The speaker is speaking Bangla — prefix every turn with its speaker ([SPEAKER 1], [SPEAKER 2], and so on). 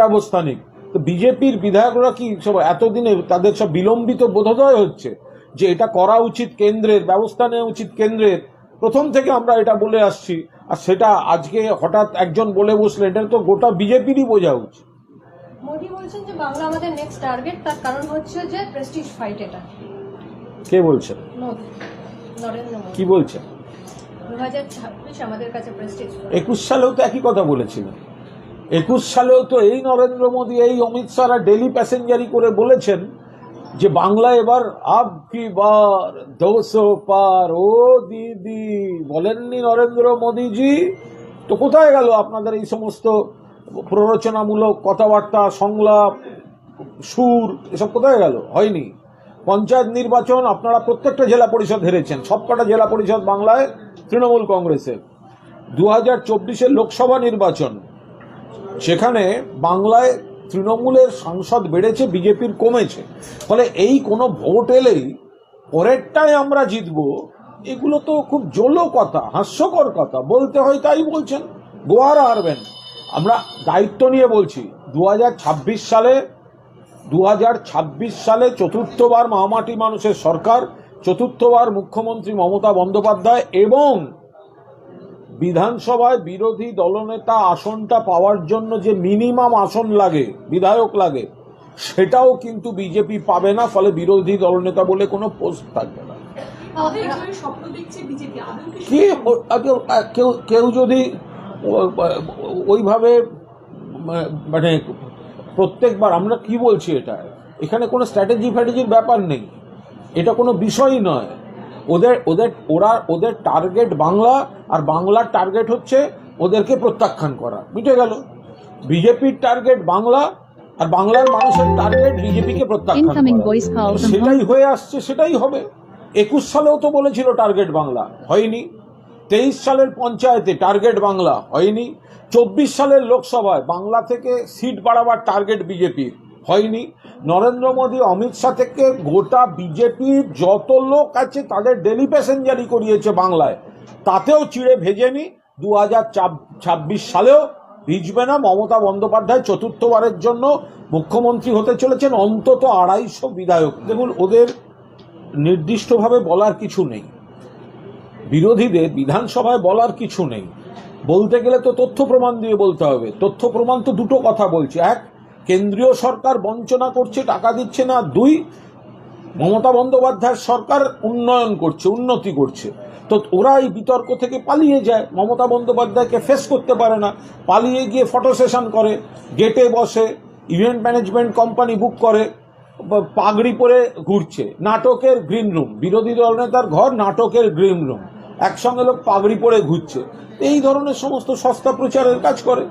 [SPEAKER 1] ব্যবস্থা নিক তো বিজেপির বিধায়করা কি সব এতদিনে তাদের সব বিলম্বিত বোধোদয় হচ্ছে যে এটা করা উচিত কেন্দ্রের ব্যবস্থা নেওয়া উচিত কেন্দ্রের? প্রথম থেকে আমরা এটা বলে আসছি। আর সেটা আজকে হঠাৎ একজন বলে বসলে এটা তো গোটা বিজেপিরই বোঝা উচিত।
[SPEAKER 2] মোদি বলছেন যে বাংলা আমাদের নেক্সট টার্গেট তার কারণ হচ্ছে যে প্রেস্টিজ ফাইট এটা।
[SPEAKER 1] কে বলছেন? কি বলছেন?
[SPEAKER 2] দু হাজার ছাব্বিশ আমাদের কাছে প্রেস্টিজ
[SPEAKER 1] একুশ সালেও তো একই কথা বলেছিলেন। একুশ সালেও তো এই নরেন্দ্র মোদী, এই অমিত শাহরা ডেলি প্যাসেঞ্জারি করে বলেছেন যে বাংলা এবার আব কি বার, দোসো পার। ও দিদি, বলেননি নরেন্দ্র মোদীজি? তো কোথায় গেল আপনাদের এই সমস্ত প্ররোচনামূলক কথাবার্তা, সংলাপ, সুর, এসব কোথায় গেল? হয়নি। পঞ্চায়েত নির্বাচন, আপনারা প্রত্যেকটা জেলা পরিষদ হেরেছেন। সবকটা জেলা পরিষদ বাংলায় তৃণমূল কংগ্রেসের। দু হাজার লোকসভা নির্বাচন সেখানে বাংলায় তৃণমূলের সাংসদ বেড়েছে, বিজেপির কমেছে। ফলে এই কোনো ভোট এলেই পরেরটায় আমরা জিতব, এগুলো তো খুব জলো কথা, হাস্যকর কথা। বলতে হয় তাই বলছেন, গোয়ার হারবেন আমরা দায়িত্ব নিয়ে বলছি দু হাজার ছাব্বিশ সালে দু হাজার ছাব্বিশ সালে চতুর্থবার মহামাটি মানুষের সরকার, চতুর্থবার মুখ্যমন্ত্রী মমতা বন্দ্যোপাধ্যায় এবং বিধানসভায় বিরোধী দলনেতা আসনটা পাওয়ার জন্য যে মিনিমাম আসন লাগে বিধায়ক লাগে সেটাও কিন্তু বিজেপি পাবে না ফলে বিরোধী দলনেতা বলে কোনো পোস্ট থাকবে না। কেউ কেউ যদি ওইভাবে মানে প্রত্যেকবার আমরা কি বলছি এটা? এখানে কোনো স্ট্র্যাটেজি ফ্যাটেজির ব্যাপার নেই। এটা কোনো বিষয়ই নয়। ওদের ওদের ওরা ওদের টার্গেট বাংলা আর বাংলার টার্গেট হচ্ছে ওদেরকে প্রত্যাখ্যান করা। মিটে গেল? বিজেপির টার্গেট বাংলা আর বাংলার মানুষের টার্গেট বিজেপিকে প্রত্যাখ্যান সেটাই হয়ে। আসছে সেটাই হবে। একুশ সালেও তো বলেছিল টার্গেট বাংলা হয়নি। তেইশ সালের পঞ্চায়েতে টার্গেট বাংলা হয়নি। চব্বিশ সালের লোকসভায় বাংলা থেকে সিট বাড়াবার টার্গেট বিজেপির। হয়নি। নরেন্দ্র মোদী, অমিত শাহ থেকে গোটা বিজেপির যত লোক আছে তাদের ডেলি প্যাসেঞ্জারি করিয়েছে বাংলায়। তাতেও চিড়ে ভেজেনি। দু হাজার ছাব্বিশ সালেও ভিজবে না মমতা বন্দ্যোপাধ্যায় চতুর্থবারের জন্য। মুখ্যমন্ত্রী হতে চলেছেন অন্তত আড়াইশো বিধায়ক। দেখুন, ওদের নির্দিষ্টভাবে বলার কিছু নেই। বিরোধীদের বিধানসভায় বলার কিছু নেই। বলতে গেলে তো তথ্য প্রমাণ দিয়ে বলতে হবে। তথ্য প্রমাণ তো দুটো কথা বলছে। এক কেন্দ্রীয় সরকার বঞ্চনা করছে, টাকা দিচ্ছে না, দুই, মমতা বন্দ্যোপাধ্যায়ের সরকার উন্নয়ন করছে, উন্নতি করছে। তো ওরা এই বিতর্ক থেকে পালিয়ে যায়, মমতা বন্দ্যোপাধ্যায়কে ফেস করতে পারে না, পালিয়ে গিয়ে ফটো সেশন করে গেটে বসে ইভেন্ট ম্যানেজমেন্ট কোম্পানি বুক করে পাগড়ি পরে ঘুরছে। নাটকের গ্রিন রুম বিরোধী দলনেতার ঘর, নাটকের গ্রিন রুম একসঙ্গে লোক পাগড়ি পরে ঘুরছে। এই ধরনের সমস্ত সস্তা প্রচারের কাজ করে।